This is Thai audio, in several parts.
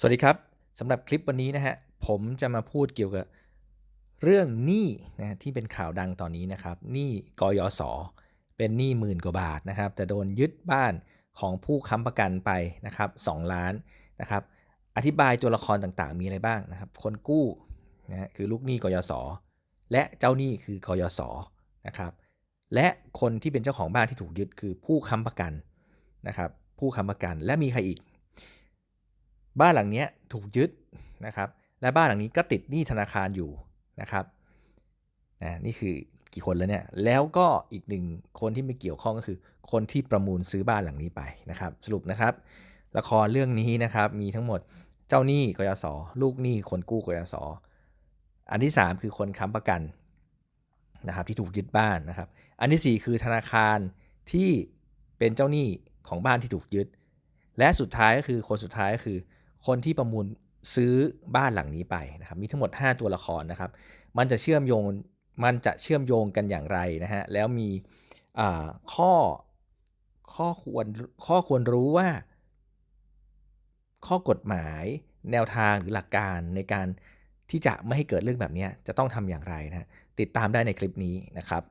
สวัสดีครับสำหรับคลิปวันนี้นะฮะผมจะมาพูดเกี่ยวกับเรื่องหนี้นะที่เป็นข่าวดังตอนนี้นะครับหนี้กยศเป็นหนี้หมื่นกว่าบาทนะครับ แต่โดนยึดบ้านของผู้ค้ำประกันไปนะครับ2ล้านนะครับ อธิบายตัวละครต่างๆ มีอะไรบ้างนะครับ คนกู้นะคือลูกหนี้กยศและเจ้าหนี้คือกยศนะครับ และคนที่เป็นเจ้าของบ้านที่ถูกยึดคือผู้ค้ำประกันนะครับ ผู้ค้ำประกันและมีใครอีก บ้านหลังนี้ถูกยึดนะครับและบ้านหลังนี้ก็ติดหนี้ธนาคารอยู่นะครับนะนี่คือกี่คนแล้วเนี่ยแล้วก็อีกหนึ่งคนที่ไม่เกี่ยวข้องก็คือ คนที่ประมูลซื้อบ้านหลังนี้ไปนะครับ สรุปนะครับ ละครเรื่องนี้นะครับมีทั้งหมดเจ้าหนี้กยศลูกหนี้คนกู้กยศอันที่ 3 คือคนค้ำประกันนะครับที่ถูกยึดบ้านนะครับ อันที่ 4 คือธนาคารที่เป็นเจ้าหนี้ของบ้านที่ถูกยึด และสุดท้ายก็คือคนสุดท้ายก็คือ คนที่ประมูลซื้อบ้านหลังนี้ไปนะครับมีทั้งหมด 5 ตัวละครนะครับ มันจะเชื่อมโยงมันจะเชื่อมโยงกันอย่างไรนะฮะแล้วมีข้อข้อควรข้อควรรู้ว่า ข้อกฎหมายแนวทางหรือหลักการในการที่จะไม่ให้เกิดเรื่องแบบนี้จะต้องทำอย่างไรนะติดตามได้ในคลิปนี้นะครับ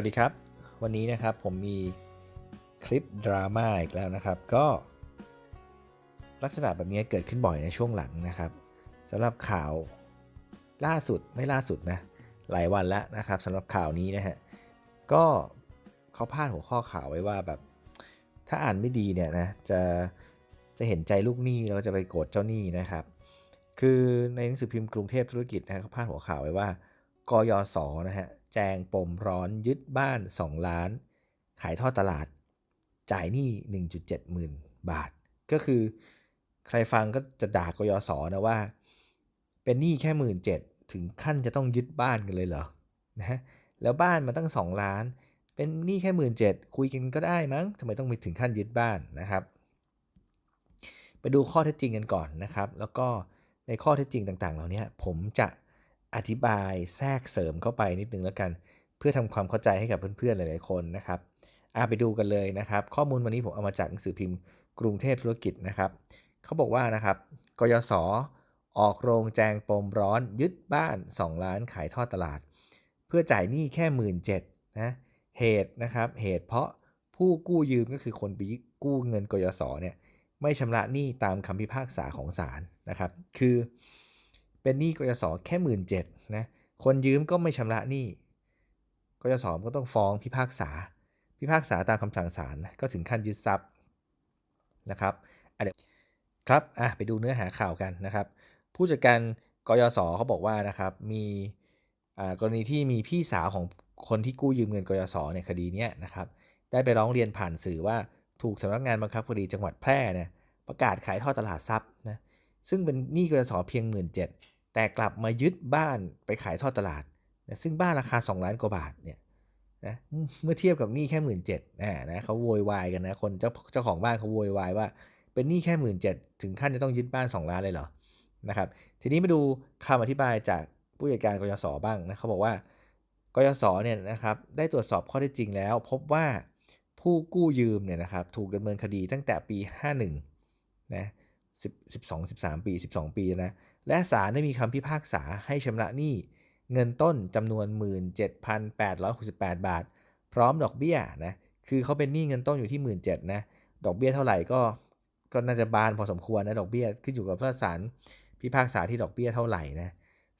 วัสดีครับ วันนี้นะครับผมมีคลิปดราม่าอีกแล้วนะครับ ก็ลักษณะแบบนี้เกิดขึ้นบ่อยในช่วงหลังนะครับสำหรับข่าวล่าสุดไม่ล่าสุดนะหลายวันแล้วนะครับสำหรับข่าวนี้นะฮะก็เขาพาดหัวข้อข่าวไว้ว่าแบบ ถ้าอ่านไม่ดีเนี่ยนะจะจะเห็นใจลูกหนี้แล้วจะไปโกรธเจ้าหนี้นะครับ คือในหนังสือพิมพ์กรุงเทพธุรกิจนะเขาพาดหัวข่าวไว้ว่ากยศนะฮะ จงปมร้อนยึดบ้าน 2 ล้าน ขายท่อตลาด จ่ายหนี้ 1.7 หมื่นบาท ก็คือใครฟังก็จะด่ากยศนะว่า เป็นหนี้แค่หมื่นเจ็ดถึงขั้นจะต้องยึดบ้านกันเลยเหรอนะแล้วบ้านมันตั้ง 2 ล้าน เป็นหนี้แค่หมื่นเจ็ดคุยกันก็ได้มั้งทำไมต้องไปถึงขั้นยึดบ้านนะครับ ไปดูข้อเท็จจริงกันก่อนนะครับ แล้วก็ในข้อเท็จจริงต่างๆ เหล่านี้ผมจะ อธิบายแทรกเสริมเข้าไปนิดนึงแล้วกัน เพื่อทำความเข้าใจให้กับเพื่อนๆหลายๆคนนะครับอาไปดูกันเลยนะครับ ข้อมูลวันนี้ผมเอามาจากหนังสือพิมพ์กรุงเทพธุรกิจนะครับเขาบอกว่านะครับกยศออกโรงแจงปมร้อนยึดบ้าน 2 ล้านขายทอดตลาด เพื่อจ่ายหนี้แค่หมื่นเจ็ดนะเหตุนะครับเหตุเพราะผู้กู้ยืมก็คือคนไปกู้เงินกยศเนี่ยไม่ชำระหนี้ตามคำพิพากษาของศาลนะครับ คือ เป็นหนี้กยศแค่หมื่นเจ็ดนะ คนยืมก็ไม่ชำระหนี้กยศก็ต้องฟ้องพิพากษา พิพากษาตามคำสั่งศาลก็ถึงขั้นยึดทรัพย์นะครับเดี๋ยวครับอะไปดูเนื้อหาข่าวกันนะครับ ผู้จัดการกยศเขาบอกว่านะครับมีกรณีที่มีพี่สาวของคนที่กู้ยืมเงินกยศในคดีนี้นะครับ ได้ไปร้องเรียนผ่านสื่อว่าถูกสำนักงานบังคับคดีจังหวัดแพร่เนี่ยประกาศขายทอดตลาดทรัพย์นะ ซึ่งเป็นหนี้กยศเพียง 1 7ื่นแต่กลับมายึดบ้านไปขายทอดตลาดนะซึ่งบ้านราคา 2 ล้านกว่าบาทเนี่ยนะเมื่อเทียบกับหนี้แค่หมื่นเจ็ดนะเขาโวยวายกันนะคนเจ้าเจ้าของบ้านเขาโวยวายว่า เป็นหนี้แค่หมื่นเจ็ดถึงขั้นจะต้องยึดบ้าน 2 ล้านเลยเหรอนะครับทีนี้มาดูคำอธิบายจากผู้จัดการกยศบ้างนะเขาบอกว่ากยศเนี่ยนะครับได้ตรวจสอบข้อเท็จจริงแล้ว พบว่าผู้กู้ยืมเนี่ยนะครับถูกดำเนินคดีตั้งแต่ปี 51นะ 12 13 ปี 12 ปีนะ และศาลได้มีคำพิพากษาให้ชำระหนี้เงินต้นจำนวน 17,868 บาท พร้อมดอกเบี้ยนะ คือเขาเป็นหนี้เงินต้นอยู่ที่ 17,000นะ ดอกเบี้ยเท่าไหร่ก็ก็น่าจะบานพอสมควรนะ ดอกเบี้ยขึ้นอยู่กับว่าศาลพิพากษาที่ดอกเบี้ยเท่าไหร่นะ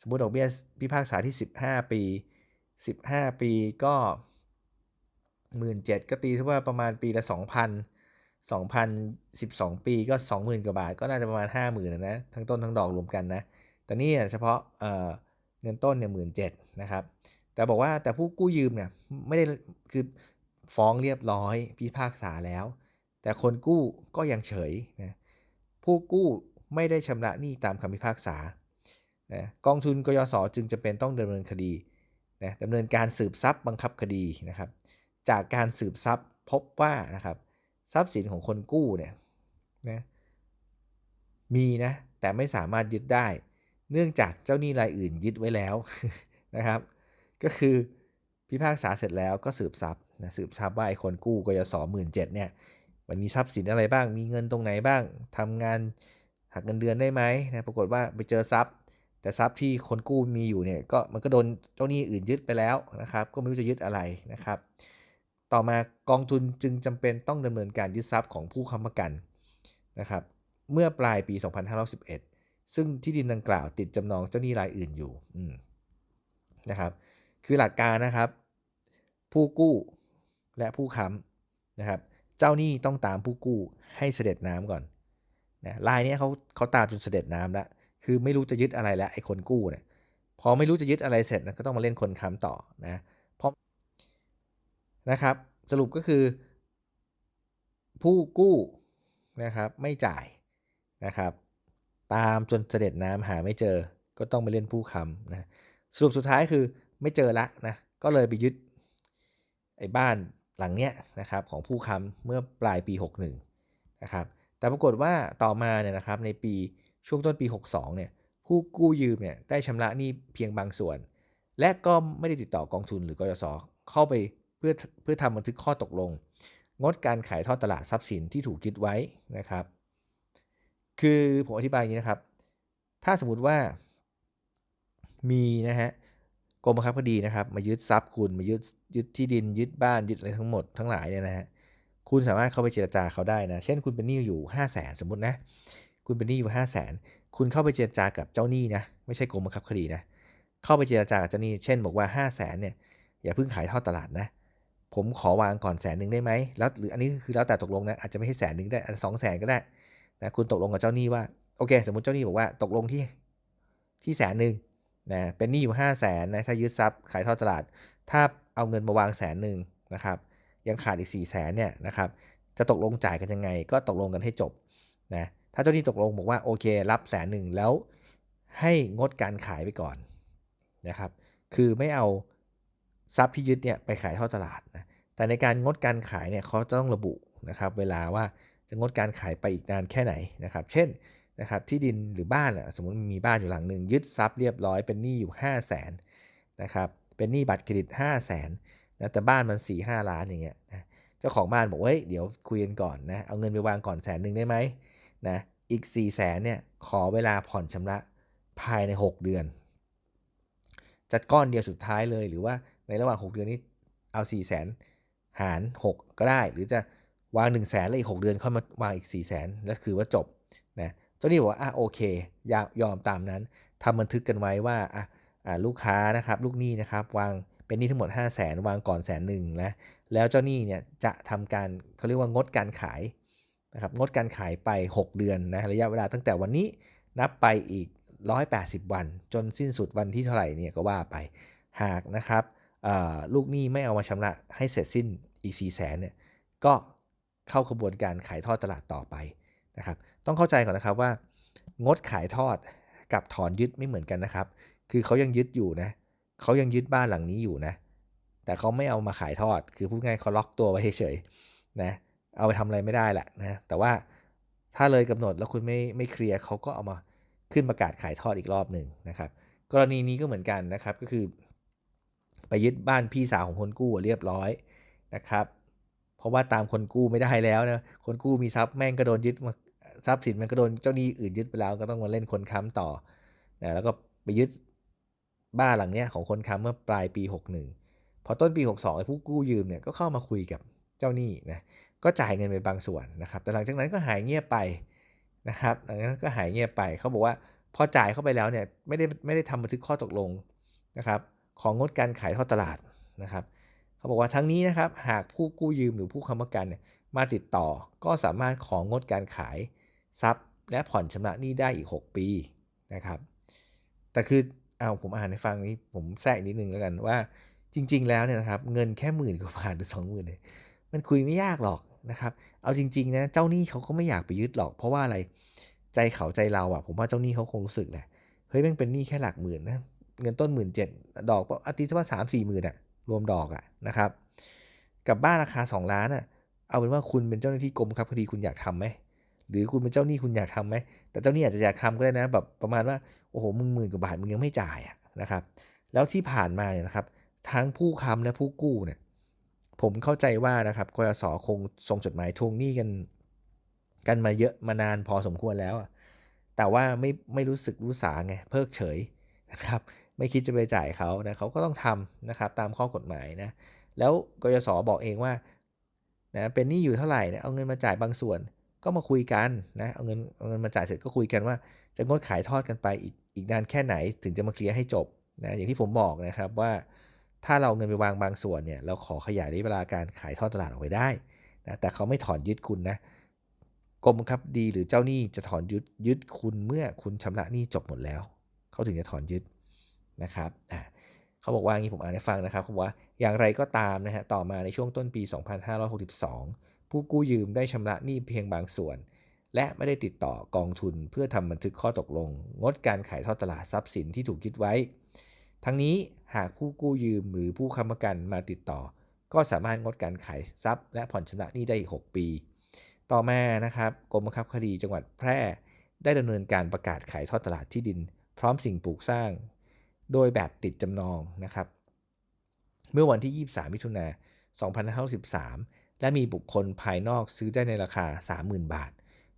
สมมติดอกเบี้ยพิพากษาที่ 15 ปี 15 ปีก็ 17,000ก็ตีที่ว่าประมาณปีละ 2,000 2012 ปีก็ 20,000 กว่าบาท ก็น่าจะประมาณ 50,000นะนะ ทั้งต้นทั้งดอกรวมกันนะ แต่นี่เฉพาะเเงินต้นเนี่ยหมื่นเนะครับ แต่บอกว่าแต่ผู้กู้ยืมเนี่ยไม่ได้คือฟ้องเรียบร้อยพิพากษาแล้ว แต่คนกู้ก็ยังเฉยนะผู้กู้ไม่ได้ชำระหนี้ตามคำพิพากษานะกองทุนกยศจึงจะเป็นต้องดำเนินคดีนะดำเนินการสืบทรัพย์บังคับคดีนะครับ จากการสืบทรัพย์พบว่านะครับ ทรัพย์สินของคนกู้เนี่ยนะมีนะแต่ไม่สามารถยึดได้ เนื่องจากเจ้าหนี้รายอื่นยึดไว้แล้วนะครับ ก็คือพิพากษาเสร็จแล้วก็สืบทรัพย์นะสืบทรัพย์ว่าไอ้คนกู้กยศหมื่นเจ็ดเนี่ยมันมีทรัพย์สินอะไรบ้าง มีเงินตรงไหนบ้างทำงานหักเงินเดือนได้ไหมนะปรากฏว่าไปเจอทรัพย์ แต่ทรัพย์ที่คนกู้มีอยู่เนี่ยก็มันก็โดนเจ้าหนี้อื่นยึดไปแล้วนะครับ ก็ไม่รู้จะยึดอะไรนะครับ ต่อมากองทุนจึงจำเป็นต้องดำเนินการยึดทรัพย์ของผู้ค้ำประกันนะครับเมื่อปลายปี 2511 ซึ่งที่ดินดังกล่าวติดจำนองเจ้าหนี้รายอื่นอยู่นะครับคือหลักการนะครับ ผู้กู้และผู้ค้ำนะครับเจ้าหนี้ต้องตามผู้กู้ให้เสด็จน้ำก่อนนะลายนี้เขาเขาตามจนเสด็จน้ำแล้วคือไม่รู้จะยึดอะไรแล้วไอ้คนกู้เนี่ยพอไม่รู้จะยึดอะไรเสร็จนะก็ต้องมาเล่นคนค้ำต่อนะ นะครับ สรุปก็คือ ผู้กู้นะครับไม่จ่ายนะครับ ตามจนเสด็จน้ำหาไม่เจอ ก็ต้องไปเล่นผู้ค้ำนะสรุปสุดท้ายคือไม่เจอละนะก็เลยไปยึดไอ้บ้านหลังเนี้ยนะครับของผู้ค้ำเมื่อปลายปี 61นะครับแต่ปรากฏว่าต่อมาเนี่ยนะครับในปีช่วงต้นปี 62เนี่ยผู้กู้ยืมเนี่ยได้ชำระหนี้เพียงบางส่วน และก็ไม่ได้ติดต่อกองทุนหรือกยศเข้าไป เพื่อเพื่อทำบันทึกข้อตกลง งดการขายทอดตลาดทรัพย์สินที่ถูกยึดไว้นะครับ คือผมอธิบายอย่างนี้นะครับ ถ้าสมมติว่ามีนะฮะกรมบังคับคดีนะครับ มายึดทรัพย์คุณมายึดยึดที่ดินยึดบ้านยึดอะไรทั้งหมดทั้งหลายเนี่ยนะฮะคุณสามารถเข้าไปเจรจาเขาได้นะ เช่นคุณเป็นหนี้อยู่ 5 0 0แสนสมมตินะ คุณเป็นหนี้อยู่ 5 0 0แสนคุณเข้าไปเจรจากับเจ้าหนี้นะ ไม่ใช่กรมบังคับคดีนะ เข้าไปเจรจากับเจ้าหนี้ เช่น บอกว่า 5 0 0แสนเนี่ย อย่าเพิ่งขายทอดตลาดนะ ผมขอวางก่อนแสนหนึ่งได้ไหมแล้วหรืออันนี้คือแล้วแต่ตกลงนะอาจจะไม่ใช่แสนหนึ่งได้สองแสนก็ได้นะคุณตกลงกับเจ้าหนี้ว่าโอเค สมมติเจ้าหนี้บอกว่าตกลงที่ที่แสนหนึ่งนะเป็นหนี้อยู่5 0 0แสนนะถ้ายึดทรัพย์ขายทอดตลาด ถ้าเอาเงินมาวางแสนหนึ่งนะครับ ยังขาดอีก4ี่แสนเนี่ยนะครับจะตกลงจ่ายกันยังไง ก็ตกลงกันให้จบนะถ้าเจ้าหนี้ตกลงบอกว่าโอเค รับแสนหนึ่งแล้วให้งดการขายไปก่อนนะครับ คือไม่เอา ทรัพย์ที่ยึดเนี่ยไปขายท่อตลาดนะแต่ในการงดการขายเนี่ยเขาจะต้องระบุนะครับเวลาว่าจะงดการขายไปอีกนานแค่ไหนนะครับ เช่นนะครับที่ดินหรือบ้านสมมติมีบ้านอยู่หลังหนึ่งยึดทรัพย์เรียบร้อยเป็นหนี้อยู่ 5 0 0แสนนะครับเป็นหนี้บัตรเครดิต 5 0 0แสนนะแต่บ้านมัน4 5ล้านอย่างเงี้ยนะเจ้าของบ้านบอกเฮ้ยเดี๋ยวคุยกันก่อนนะเอาเงินไปวางก่อนแสนหนึ่งได้ไหมนะอีก4ี่แสนเนี่ยขอเวลาผ่อนชำระภายใน 6 เดือน จัดก้อนเดียวสุดท้ายเลยหรือว่า ในระหว่าง 6 เดือนนี้เอา4ี่แสนหาร 6 ก็ได้ หรือจะวาง1นึ่งแสนแล้วอีก 6 เดือนเข้ามาวางอีก4ี่แสนแล้วคือว่าจบนะเจ้าหนี้บอกว่าอะโอเคยยอมตามนั้นทำบันทึกกันไว้ว่าอะลูกค้านะครับลูกหนี้นะครับวางเป็นหนี้ทั้งหมด 5 0 0แสนวางก่อนแสนหนึ่งนะแล้วเจ้าหนี้เนี่ยจะทำการเขาเรียกว่างดการขายนะครับงดการขายไป 6 เดือนนะระยะเวลาตั้งแต่วันนี้นับไปอีก 180 วัน จนสิ้นสุดวันที่เท่าไหร่เนี่ยก็ว่าไปหากนะครับ ลูกหนี้ไม่เอามาชำระให้เสร็จสิ้นอีก4 0 0แสนเนี่ยก็เข้าขบวนการขายทอดตลาดต่อไปนะครับ ต้องเข้าใจก่อนนะครับว่า งดขายทอดกับถอนยึดไม่เหมือนกันนะครับ คือเขายังยึดอยู่นะเขายังยึดบ้านหลังนี้อยู่นะ แต่เขาไม่เอามาขายทอด คือพูดง่ายเขาล็อกตัวไว้เฉยๆนะเอาไปทำอะไรไม่ได้แหละนะแต่ว่าถ้าเลยกำหนดแล้วคุณไม่ไม่เคลียร์เขาก็เอามาขึ้นประกาศขายทอดอีกรอบหนึ่งนะครับ กรณีนี้ก็เหมือนกันนะครับก็คือ ไปยึดบ้านพี่สาวของคนกู้เรียบร้อยนะครับ เพราะว่าตามคนกู้ไม่ได้แล้วนะคนกู้มีทรัพย์แม่งก็โดนยึดมาทรัพย์สินมันก็โดนเจ้าหนี้อื่นยึดไปแล้วก็ต้องมาเล่นคนค้ำต่อนะแล้วก็ไปยึดบ้านหลังเนี้ยของคนค้ำเมื่อปลายปี 61 พอต้นปี 62ไอ้ผู้กู้ยืมเนี่ยก็เข้ามาคุยกับเจ้าหนี้นะก็จ่ายเงินไปบางส่วนนะครับ แต่หลังจากนั้นก็หายเงียบไปนะครับหลังจากนั้นก็หายเงียบไปเขาบอกว่าพอจ่ายเข้าไปแล้วเนี่ยไม่ได้ไม่ได้ทำบันทึกข้อตกลงนะครับ ของงดการขายทอดตลาดนะครับเขาบอกว่าทั้งนี้นะครับหากผู้กู้ยืมหรือผู้ค้ำประกันมาติดต่อก็สามารถของงดการขายทรัพย์ และผ่อนชำระหนี้ได้อีก 6 ปีนะครับแต่คือเอาผมอ่านให้ฟังนี้ผมแทรกนิดนึงแล้วกันว่าจริง ๆ แล้วเนี่ยนะครับเงินแค่หมื่นกว่าบาทหรือสองหมื่นเนี่ยมันคุยไม่ยากหรอกนะครับ เอาจริง ๆ นะ เจ้าหนี้เขาก็ไม่อยากไปยึดหรอก เพราะว่าอะไร ใจเขาใจเราอะผมว่าเจ้าหนี้เขาคงรู้สึกแหละ เฮ้ยแม่งเป็นหนี้แค่หลักหมื่นนะ เงินต้นหมื่นเจ็ดดอกอาทิตย์ว่าสามสี่หมื่นอะรวมดอกอะนะครับกับบ้านราคา 2 ล้านอะเอาเป็นว่าคุณเป็นเจ้าหน้าที่กรมครับคดีคุณอยากทํำไหมหรือคุณเป็นเจ้าหนี้คุณอยากทํำไหมแต่เจ้าหนี้อาจจะอยากทำก็ได้นะแบบประมาณว่าโอ้โหมึงหมื่นกว่าบาทมึงยังไม่จ่ายอะนะครับ แล้วที่ผ่านมาเนี่ยนะครับ ทั้งผู้ค้ำและผู้กู้เนี่ยผมเข้าใจว่านะครับกยศคงส่งจดหมายทวงหนี้กัน กันมาเยอะมานานพอสมควรแล้วแต่ว่าไม่ไม่รู้สึกรู้สาไงเพิกเฉยนะครับ ไม่คิดจะไปจ่ายเขานะเขาก็ต้องทำนะครับตามข้อกฎหมายนะแล้วกยศบอกเองว่านะเป็นหนี้อยู่เท่าไหร่นะเอาเงินมาจ่ายบางส่วน ก็มาคุยกันนะเอาเงินเอาเงินมาจ่ายเสร็จก็คุยกันว่า จะงดขายทอดกันไปอีกอีกนานแค่ไหนถึงจะมาเคลียร์ให้จบนะอย่างที่ผมบอกนะครับว่า ถ้าเราเงินไปวางบางส่วนเนี่ยเราขอขยายระยะเวลาการขายทอดตลาดออกไปได้นะแต่เขาไม่ถอนยึดคุณนะกรมบังคับดีหรือเจ้าหนี้จะถอนยึดยึดคุณเมื่อคุณชำระหนี้จบหมดแล้ว เขาถึงจะถอนยึด นะครับอ่าเขาบอกว่างี้ผมอ่านให้ฟังนะครับเขาบอกว่าอย่างไรก็ตามนะฮะต่อมาในช่วงต้นปี 2562 ผู้กู้ยืมได้ชำระหนี้เพียงบางส่วน และไม่ได้ติดต่อกองทุนเพื่อทำบันทึกข้อตกลง งดการขายทอดตลาดทรัพย์สินที่ถูกยึดไว้ ทั้งนี้หากผู้กู้ยืมหรือผู้ค้ำประกันมาติดต่อ ก็สามารถงดการขายทรัพย์ และผ่อนชำระหนี้ได้อีก 6 ปี ต่อมานะครับกรมบังคับคดีจังหวัดแพร่ ได้ดำเนินการประกาศขายทอดตลาดที่ดิน พร้อมสิ่งปลูกสร้าง โดยแบบติดจำนองนะครับ เมื่อวันที่ 23 มิถุนายน2513 และมีบุคคลภายนอกซื้อได้ในราคา 30,000 บาท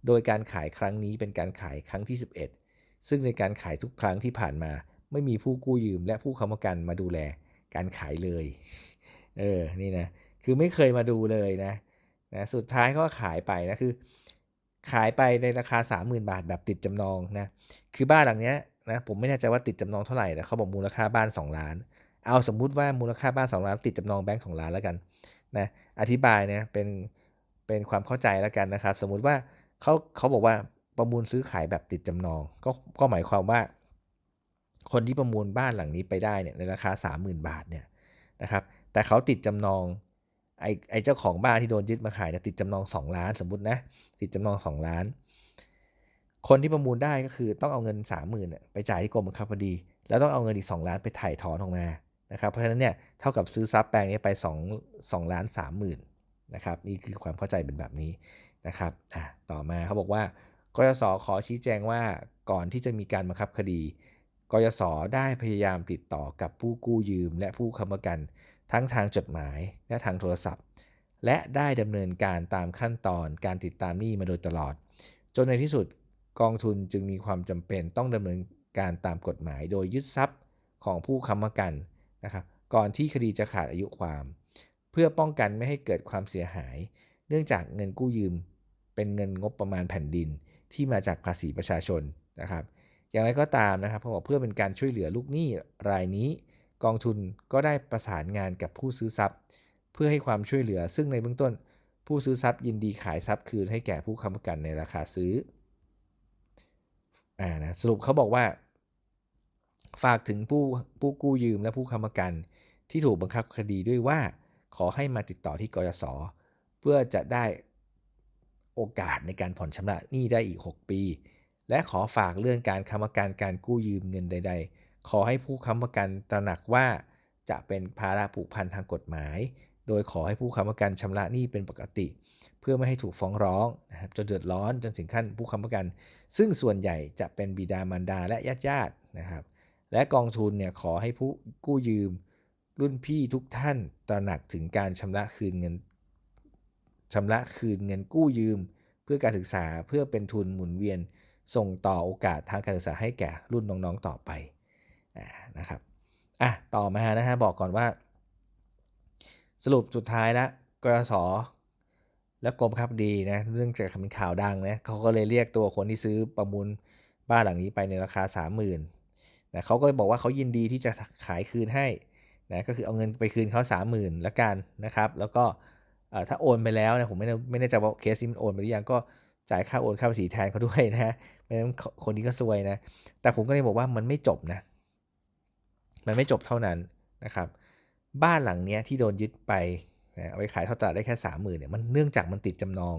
โดยการขายครั้งนี้เป็นการขายครั้งที่ 11 ซึ่งในการขายทุกครั้งที่ผ่านมา ไม่มีผู้กู้ยืมและผู้ค้ำประกันมาดูแลการขายเลย เออ นี่นะ คือไม่เคยมาดูเลยนะ นะ สุดท้ายก็ขายไปนะ คือ ขายไปในราคา 30,000 บาทแบบติดจำนองนะ คือบ้านหลังเนี้ย นะผมไม่แน่ใจว่าติดจำนองเท่าไหร่แต่เขาบอกมูลค่าบ้าน 2 ล้าน เอาสมมุติว่ามูลค่าบ้าน 2 ล้าน ติดจำนองแบงค์2ล้านแล้วกันนะอธิบายเนี่ยเป็นเป็นความเข้าใจแล้วกันนะครับ สมมุติว่าเขาเขาบอกว่าประมูลซื้อขายแบบติดจำนอง ก็ก็หมายความว่า คนที่ประมูลบ้านหลังนี้ไปได้เนี่ยในราคา 30,000 บาทเนี่ยนะครับแต่เขาติดจำนองไอ้ไอ้เจ้าของบ้านที่โดนยึดมาขายเนี่ยติดจำนอง 2 ล้าน สมมตินะติดจำนอง 2 ล้าน คนที่ประมูลได้ก็คือต้องเอาเงิน 30,000เนี่ยไปจ่ายที่กรมบังคับคดี แล้วต้องเอาเงินอีก 2 ล้านไปถ่ายถอนออกมานะครับเพราะฉะนั้นเนี่ยเท่ากับซื้อทรัพย์แปลงนี้ไป2 2ล้าน30,000นะครับนี่คือความเข้าใจเป็นแบบนี้นะครับอะต่อมาเขาบอกว่ากยศขอชี้แจงว่าก่อนที่จะมีการบังคับคดีกยศได้พยายามติดต่อกับผู้กู้ยืม และผู้ค้ำประกัน ทั้งทางจดหมายและทางโทรศัพท์ และได้ดำเนินการตามขั้นตอนการติดตามหนี้มาโดยตลอด จนในที่สุด กองทุนจึงมีความจำเป็นต้องดำเนินการตามกฎหมายโดยยึดทรัพย์ของผู้ค้ำประกันนะครับก่อนที่คดีจะขาดอายุความ เพื่อป้องกันไม่ให้เกิดความเสียหาย เนื่องจากเงินกู้ยืม เป็นเงินงบประมาณแผ่นดินที่มาจากภาษีประชาชนนะครับ อย่างไรก็ตามนะครับเขาบอกเพื่อเป็นการช่วยเหลือลูกหนี้รายนี้ กองทุนก็ได้ประสานงานกับผู้ซื้อทรัพย์ เพื่อให้ความช่วยเหลือซึ่งในเบื้องต้น ผู้ซื้อทรัพย์ยินดีขายทรัพย์คืนให้แก่ผู้ค้ำประกันในราคาซื้อ อ่านะสรุปเขาบอกว่า ฝากถึงผู้ผู้กู้ยืมและผู้ค้ำประกัน ที่ถูกบังคับคดีด้วยว่า ขอให้มาติดต่อที่กยศเพื่อจะได้โอกาสในการผ่อนชำระหนี้ได้อีก 6 ปี และขอฝากเรื่องการค้ำประกันการกู้ยืมเงินใด ๆ ขอให้ผู้ค้ำประกันตระหนักว่าจะเป็นภาระผูกพันทางกฎหมาย โดยขอให้ผู้ค้ำประกันชำระหนี้เป็นปกติเเพื่อไม่ให้ถูกฟ้องร้องนะครับจนเดือดร้อนจนถึงขั้นผู้ค้ำประกัน ซึ่งส่วนใหญ่จะเป็นบิดามารดาและญาติญาตินะครับ และกองทุนเนี่ยขอให้ผู้กู้ยืมรุ่นพี่ทุกท่านตระหนักถึงการชำระคืนเงินชำระคืนเงินกู้ยืม เพื่อการศึกษาเพื่อเป็นทุนหมุนเวียนส่งต่อโอกาสทางการศึกษาให้แก่รุ่นน้องๆต่อไปะนะครับอะต่อมานะฮะบอกก่อนว่า สรุปสุดท้ายแล้วกยศ และกรมครับดีนะเรื่องจากเป็นข่าวดังนะเขาก็เลยเรียกตัวคนที่ซื้อประมูลบ้านหลังนี้ไปในราคา 30,000นะเขาก็บอกว่าเขายินดีที่จะขายคืนให้นะก็คือเอาเงินไปคืนเขา30,000ละกันนะครับ แล้วก็ถ้าโอนไปแล้วนะผมไม่ไม่แน่ใจว่าเคสนี้มันโอนไปหรือยังก็จ่ายค่าโอนค่าภาษีแทนเขาด้วยนะไม่งั้นคนนี้ก็ซวยนะ แต่ผมก็เลยบอกว่ามันไม่จบนะ มันไม่จบเท่านั้นนะครับ บ้านหลังเนี้ยที่โดนยึดไป เอาไปขายเท่าตลาดได้แค่สามหมื่นเนี่ยมันเนื่องจากมันติดจำนอง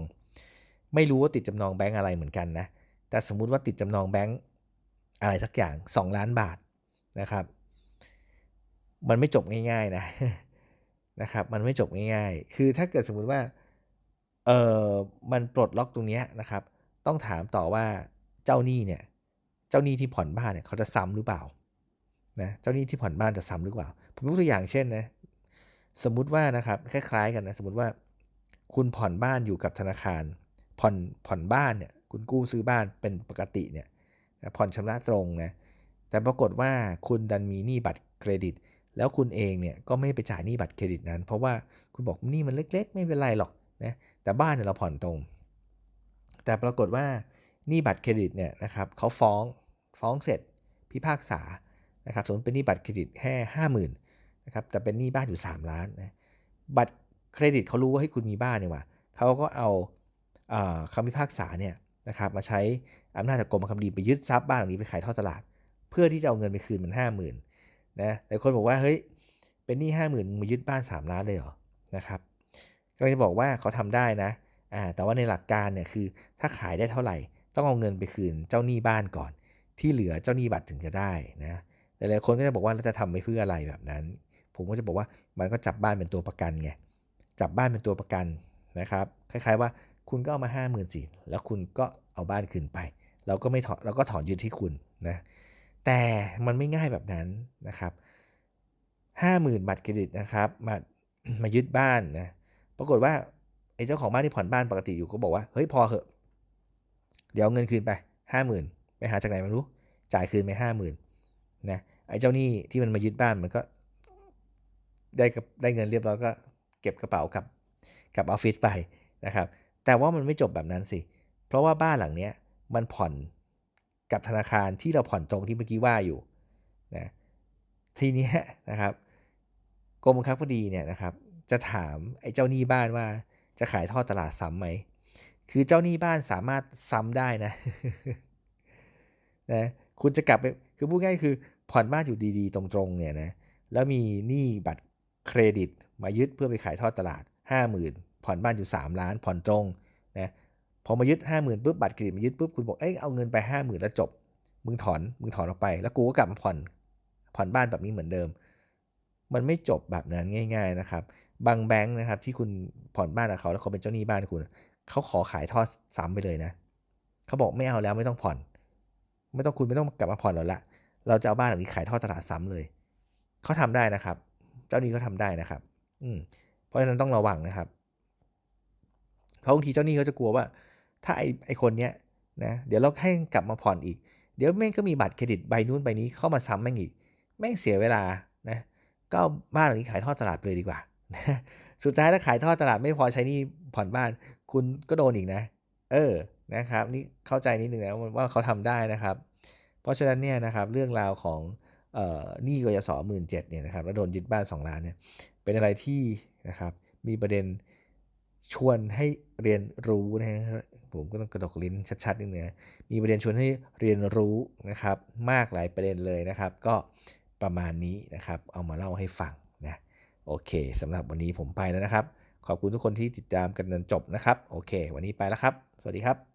ไม่รู้ว่าติดจำนองแบงก์อะไรเหมือนกันนะแต่สมมุติว่าติดจำนองแบงก์อะไรสักอย่าง 2 ล้านบาทนะครับ มันไม่จบง่าย ๆ นะนะครับ มันไม่จบง่ายๆ คือถ้าเกิดสมมุติว่าเออมันปลดล็อกตรงนี้นะครับ ต้องถามต่อว่าเจ้าหนี้เนี่ย เจ้าหนี้ที่ผ่อนบ้านเนี่ยเขาจะซ้ำหรือเปล่านะเจ้าหนี้ที่ผ่อนบ้านจะซ้ำหรือเปล่า ผมยกตัวอย่างเช่นนะ สมมุติว่านะครับคล้ายๆกันนะสมมติว่า คุณผ่อนบ้านอยู่กับธนาคาร ผ่อนผ่อนบ้านเนี่ยคุณกู้ซื้อบ้านเป็นปกติเนี่ยผ่อนชำระตรงนะแต่ปรากฏว่าคุณดันมีหนี้บัตรเครดิต แล้วคุณเองเนี่ยก็ไม่ไปจ่ายหนี้บัตรเครดิตนั้น เพราะว่าคุณบอกหนี้มันเล็ก ๆ ไม่เป็นไรหรอกนะแต่บ้านเนี่ยเราผ่อนตรง แต่ปรากฏว่าหนี้บัตรเครดิตเนี่ยนะครับเขาฟ้องฟ้องเสร็จพิพากษานะครับสมมติเป็นหนี้บัตรเครดิตแค่ห้าหมื่น นะครับแต่เป็นหนี้บ้านอยู่ 3 ล้านนะบัตรเครดิตเขารู้ว่าให้คุณมีบ้านเนี่ยว่าเขาก็เอาคำพิพากษาเนี่ยนะครับมาใช้อำนาจจากกรมบังคับคดีไปยึดทรัพย์บ้านหลังนี้ไปขายทอดตลาด เพื่อที่จะเอาเงินไปคืนมันห้าหมื่นนะหลายคนบอกว่าเฮ้ยเป็นหนี้ห้าหมื่นมายึดบ้าน 3 ล้านเลยเหรอนะครับก็จะบอกว่าเขาทำได้นะอ่าแต่ว่าในหลักการเนี่ยคือถ้าขายได้เท่าไหร่ ต้องเอาเงินไปคืนเจ้าหนี้บ้านก่อน ที่เหลือเจ้าหนี้บัตรถึงจะได้นะหลายๆคนก็จะบอกว่าเราจะทำไปเพื่ออะไรแบบนั้น ผมก็จะบอกว่ามันก็จับบ้านเป็นตัวประกันไงจับบ้านเป็นตัวประกันนะครับ คล้าย ๆ ว่าคุณก็เอามาห้าหมื่นสี่แล้วคุณก็เอาบ้านคืนไป เราก็ไม่ถอนเราก็ถอนยึดที่คุณนะแต่มันไม่ง่ายแบบนั้นนะครับห้าหมื่นบัตรเครดิตนะครับมามายึดบ้านนะปรากฏว่าไอ้เจ้าของบ้านที่ผ่อนบ้านปกติอยู่ก็บอกว่าเฮ้ยพอเหอะเดี๋ยวเงินคืนไปห้าหมื่นไปหาจากไหนไม่รู้จ่ายคืนไปห้าหมื่นนะไอ้เจ้าหนี้ที่มันมายึดบ้านมันก็ ได้กับได้เงินเรียบร้อยก็เก็บกระเป๋ากับกับออฟฟิศไปนะครับ แต่ว่ามันไม่จบแบบนั้นสิ เพราะว่าบ้านหลังนี้มันผ่อนกับธนาคารที่เราผ่อนตรงที่เมื่อกี้ว่าอยู่นะทีนี้นะครับกรมบังคับคดีเนี่ยนะครับจะถามไอ้เจ้าหนี้บ้านว่าจะขายทอดตลาดซ้ำไหม คือเจ้าหนี้บ้านสามารถซ้ำได้นะนะคุณจะกลับไป คือพูดง่ายคือผ่อนบ้านอยู่ดีๆ ตรงๆเนี่ยนะ แล้วมีหนี้บัตร เครดิตมายึดเพื่อไปขายทอดตลาด 50,000 ผ่อนบ้านอยู่ 3 ล้าน ผ่อนตรงนะพอมายึด 50,000ปุ๊บบัตรเครดิตมายึดปุ๊บคุณบอกเอ้ยเอาเงินไป 50,000 แล้วจบ มึงถอนมึงถอนออกไป แล้วกูก็กลับมาผ่อนผ่อนบ้านแบบนี้เหมือนเดิม มันไม่จบแบบนั้นง่าย ๆนะครับ บางแบงค์นะครับที่คุณผ่อนบ้านกับเขาแล้วเขาเป็นเจ้าหนี้บ้านคุณเขาขอขายทอดซ้ำไปเลยนะเขาบอกไม่เอาแล้วไม่ต้องผ่อน ไม่ต้องคุณไม่ต้องกลับมาผ่อนแล้วละเราจะเอาบ้านหลังนี้ขายทอดตลาดซ้ำเลยเขาทำได้นะครับ จ้าหนี้เขาทาได้นะครับ อืมเพราะฉะนั้นต้องระวังนะครับ เพราะบางทีเจ้าหนี้เขาจะกลัวว่า ถ้าไอไอคนเนี้ยนะเดี๋ยวเราให้กลับมาผ่อนอีก เดี๋ยวแม่งก็มีบัตรเครดิตใบนู้นใบนี้เข้ามาซ้ำแม่งอีก แม่งเสียเวลานะก็บ้านหลังนี้ขายทอดตลาดเลยดีกว่าสุดท้ายถ้าขายทอดตลาดไม่พอใช้นี่ผ่อนบ้าน คุณก็โดนอีกนะ เออนะครับ นี่เข้าใจนิดนึงนะว่าเขาทำได้นะครับ เพราะฉะนั้นเนี่ยนะครับเรื่องราวของ หนี้กยศหมื่นเจ็ดเนี่ยนะครับแล้วโดนยึดบ้าน 2 ล้านเนี่ยเป็นอะไรที่นะครับมีประเด็นชวนให้เรียนรู้นะฮะผมก็ต้องกระดกลิ้นชัดๆนิดนึงมีประเด็นชวนให้เรียนรู้นะครับ มากหลายประเด็นเลยนะครับ ก็ประมาณนี้นะครับ เอามาเล่าให้ฟังนะโอเคสำหรับวันนี้ผมไปแล้วนะครับ ขอบคุณทุกคนที่ติดตามกันจนจบนะครับ โอเค วันนี้ไปแล้วครับ สวัสดีครับ